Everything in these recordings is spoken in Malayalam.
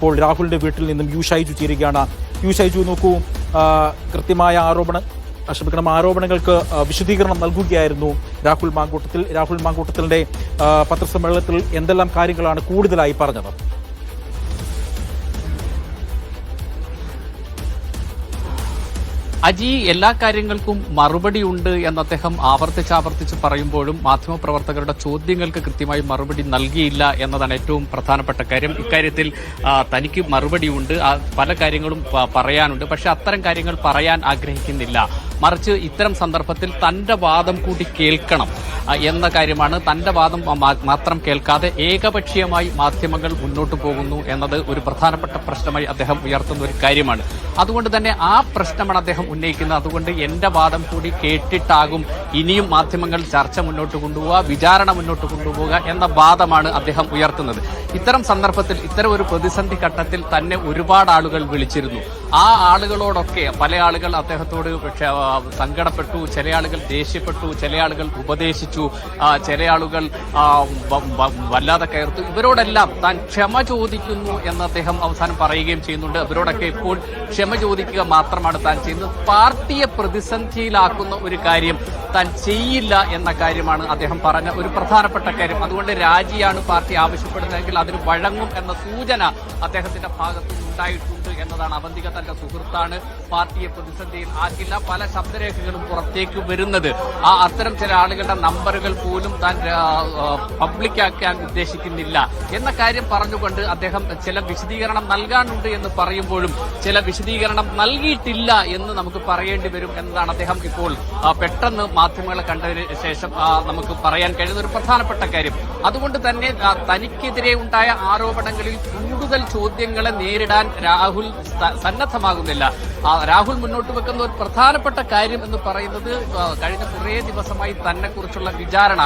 ഇപ്പോൾ രാഹുലിന്റെ വീട്ടിൽ നിന്നും യു ഷൈജു ചേരുകയാണ്. യു ഷൈജു നോക്കൂ കൃത്യമായ ആരോപണ ക്ഷമിക്കണം ആരോപണങ്ങൾക്ക് വിശദീകരണം നൽകുകയായിരുന്നു രാഹുൽ മാങ്കൂട്ടത്തിൽ. രാഹുൽ മാങ്കൂട്ടത്തിന്റെ പത്രസമ്മേളനത്തിൽ എന്തെല്ലാം കാര്യങ്ങളാണ് കൂടുതലായി പറഞ്ഞത്? അജി എല്ലാ കാര്യങ്ങൾക്കും മറുപടി ഉണ്ട് എന്ന് അദ്ദേഹം ആവർത്തിച്ചാവർത്തിച്ച് പറയുമ്പോഴും മാധ്യമപ്രവർത്തകരുടെ ചോദ്യങ്ങൾക്ക് കൃത്യമായി മറുപടി നൽകിയില്ല എന്നതാണ് ഏറ്റവും പ്രധാനപ്പെട്ട കാര്യം. ഇക്കാര്യത്തിൽ തനിക്ക് മറുപടിയുണ്ട് പല കാര്യങ്ങളും പറയാനുണ്ട്. പക്ഷെ അത്തരം കാര്യങ്ങൾ പറയാൻ ആഗ്രഹിക്കുന്നില്ല. മറിച്ച് ഇത്തരം സന്ദർഭത്തിൽ തന്റെ വാദം കൂടി കേൾക്കണം എന്ന കാര്യമാണ്. തന്റെ വാദം മാത്രം കേൾക്കാതെ ഏകപക്ഷീയമായി മാധ്യമങ്ങൾ മുന്നോട്ട് പോകുന്നു എന്നത് ഒരു പ്രധാനപ്പെട്ട പ്രശ്നമായി അദ്ദേഹം ഉയർത്തുന്ന ഒരു കാര്യമാണ്. അതുകൊണ്ട് തന്നെ ആ പ്രശ്നമാണ് അദ്ദേഹം ഉന്നയിക്കുന്നത്. അതുകൊണ്ട് എന്റെ വാദം കൂടി കേട്ടിട്ടാകും ഇനിയും മാധ്യമങ്ങൾ ചർച്ച മുന്നോട്ട് കൊണ്ടുപോവുക വിചാരണ മുന്നോട്ട് കൊണ്ടുപോവുക എന്ന വാദമാണ് അദ്ദേഹം ഉയർത്തുന്നത്. ഇത്തരം സന്ദർഭത്തിൽ ഇത്തരം ഒരു പ്രതിസന്ധി ഘട്ടത്തിൽ തന്നെ ഒരുപാട് ആളുകൾ വിളിച്ചിരുന്നു. ആ ആളുകളോടൊക്കെ പല ആളുകൾ അദ്ദേഹത്തോട് സങ്കടപ്പെട്ടു ചില ആളുകൾ ദേഷ്യപ്പെട്ടു ചില ആളുകൾ ഉപദേശിച്ചു ചില ആളുകൾ വല്ലാതെ കയർത്തു. ഇവരോടെല്ലാം താൻ ക്ഷമ ചോദിക്കുന്നു എന്ന് അദ്ദേഹം അവസാനം പറയുകയും ചെയ്യുന്നുണ്ട്. ഇവരോടൊക്കെ ഇപ്പോൾ ക്ഷമ ചോദിക്കുക മാത്രമാണ് താൻ ചെയ്യുന്നത്. പാർട്ടിയെ പ്രതിസന്ധിയിലാക്കുന്ന ഒരു കാര്യം താൻ ചെയ്യില്ല എന്ന കാര്യമാണ് അദ്ദേഹം പറഞ്ഞ ഒരു പ്രധാനപ്പെട്ട കാര്യം. അതുകൊണ്ട് രാജിയാണ് പാർട്ടി ആവശ്യപ്പെടുന്നതെങ്കിൽ അതിന് വഴങ്ങും എന്ന സൂചന അദ്ദേഹത്തിന്റെ ഭാഗത്തു ഉണ്ടായിട്ടുണ്ട് എന്നതാണ് അവന്തിക തന്റെ സുഹൃത്താണ്. പാർട്ടിയെ പ്രതിസന്ധിയിൽ ആക്കില്ല. പല ശബ്ദരേഖകളും പുറത്തേക്ക് വരുന്നത്. ആ അത്തരം ചില ആളുകളുടെ നമ്പറുകൾ പോലും താൻ പബ്ലിക്കാക്കാൻ ഉദ്ദേശിക്കുന്നില്ല. എന്ന കാര്യം പറഞ്ഞുകൊണ്ട് അദ്ദേഹം ചില വിശദീകരണം നൽകാനുണ്ട് എന്ന് പറയുമ്പോഴും ചില വിശദീകരണം നൽകിയിട്ടില്ല എന്ന് നമുക്ക് പറയേണ്ടി വരും എന്നതാണ് അദ്ദേഹം ഇപ്പോൾ പെട്ടെന്ന് മാധ്യമങ്ങളെ കണ്ടതിന് ശേഷം നമുക്ക് പറയാൻ കഴിയുന്ന ഒരു പ്രധാനപ്പെട്ട കാര്യം. അതുകൊണ്ട് തന്നെ തനിക്കെതിരെ ഉണ്ടായ ആരോപണങ്ങളിൽ കൂടുതൽ ചോദ്യങ്ങളെ നേരിടാൻ രാഹുൽ സന്നദ്ധമാകുന്നില്ല. രാഹുൽ മുന്നോട്ട് വെക്കുന്ന ഒരു പ്രധാനപ്പെട്ട കാര്യം എന്ന് പറയുന്നത് കഴിഞ്ഞ കുറേ ദിവസമായി തന്നെ കുറിച്ചുള്ള വിചാരണ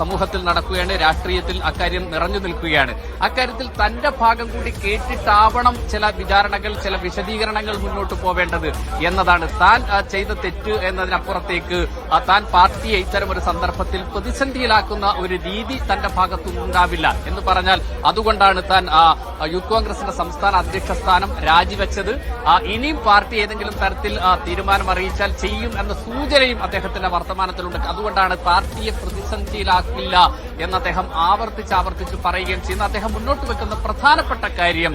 സമൂഹത്തിൽ നടക്കുകയാണ്. രാഷ്ട്രീയത്തിൽ അക്കാര്യം നിറഞ്ഞു നിൽക്കുകയാണ്. അക്കാര്യത്തിൽ തന്റെ ഭാഗം കൂടി കേട്ടിട്ടാവണം ചില വിചാരണകൾ ചില വിശദീകരണങ്ങൾ മുന്നോട്ട് പോവേണ്ടത് എന്നതാണ്. താൻ ചെയ്ത തെറ്റ് എന്നതിനപ്പുറത്തേക്ക് താൻ പാർട്ടിയെ ഇത്തരം ഒരു സന്ദർഭത്തിൽ പ്രതിസന്ധിയിലാക്കുന്ന ഒരു രീതി തന്റെ ഭാഗത്തുനിന്നുണ്ടാവില്ല എന്ന് പറഞ്ഞാൽ അതുകൊണ്ടാണ് താൻ യൂത്ത് കോൺഗ്രസിന്റെ സംസ്ഥാന അധ്യക്ഷ സ്ഥാനം രാജിവെച്ചത്. ഇനിയും പാർട്ടി ഏതെങ്കിലും തരത്തിൽ തീരുമാനം അറിയിച്ചാൽ ചെയ്യും എന്ന സൂചനയും അദ്ദേഹത്തിന്റെ വർത്തമാനത്തിലുണ്ട്. അതുകൊണ്ടാണ് പാർട്ടിയെ പ്രതിസന്ധിയിലാക്കില്ല എന്ന് അദ്ദേഹം ആവർത്തിച്ച് ആവർത്തിച്ച് പറയുകയും ചെയ്യുന്ന അദ്ദേഹം മുന്നോട്ട് വെക്കുന്ന പ്രധാനപ്പെട്ട കാര്യം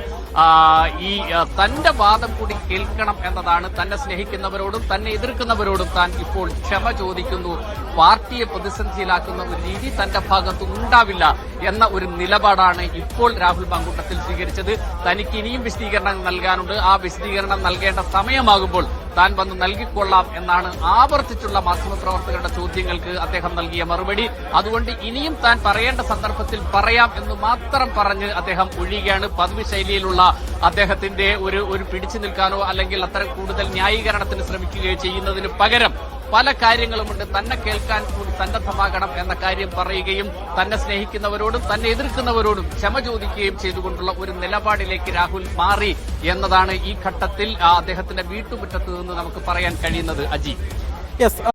ഈ തന്റെ വാദം കൂടി കേൾക്കണം എന്നതാണ് തന്നെ സ്നേഹിക്കുന്നവരോടും തന്നെ എതിർക്കുന്നവരോടും താൻ ഇപ്പോൾ ക്ഷമ ചോദിക്കുന്നു. പാർട്ടിയെ പ്രതിസന്ധിയിലാക്കുന്ന ഒരു രീതി തന്റെ ഭാഗത്തു ഉണ്ടാവില്ല എന്ന ഒരു നിലപാടാണ് ഇപ്പോൾ രാഹുൽ മാങ്കൂട്ടത്തിൽ സ്വീകരിച്ചത്. തനിക്ക് ഇനിയും വിശദീകരണം നൽകാനുണ്ട്. ആ വിശദീകരണം നൽകേണ്ട സമയമാകുമ്പോൾ താൻ വന്ന് നൽകിക്കൊള്ളാം എന്നാണ് ആവർത്തിച്ചുള്ള മാധ്യമപ്രവർത്തകരുടെ ചോദ്യങ്ങൾക്ക് അദ്ദേഹം നൽകിയ മറുപടി. അതുകൊണ്ട് ഇനിയും താൻ പറയേണ്ട സന്ദർഭത്തിൽ പറയാം എന്ന് മാത്രം പറഞ്ഞ് അദ്ദേഹം ഒഴിയുകയാണ്. പദവി ശൈലിയിലുള്ള അദ്ദേഹത്തിന്റെ ഒരു ഒരു പിടിച്ചു നിൽക്കാനോ അല്ലെങ്കിൽ അത്തരം കൂടുതൽ ന്യായീകരണത്തിന് ശ്രമിക്കുകയോ ചെയ്യുന്നതിന് പകരം പല കാര്യങ്ങളുമുണ്ട്. തന്നെ കേൾക്കാൻ കൂടി സന്നദ്ധമാകണം എന്ന കാര്യം പറയുകയും തന്നെ സ്നേഹിക്കുന്നവരോടും തന്നെ എതിർക്കുന്നവരോടും ക്ഷമ ചോദിക്കുകയും ചെയ്തുകൊണ്ടുള്ള ഒരു നിലപാടിലേക്ക് രാഹുൽ മാറി എന്നതാണ് ഈ ഘട്ടത്തിൽ അദ്ദേഹത്തിന്റെ വീട്ടുമുറ്റത്ത് നിന്ന് നമുക്ക് പറയാൻ കഴിയുന്നത് അജി. യെസ്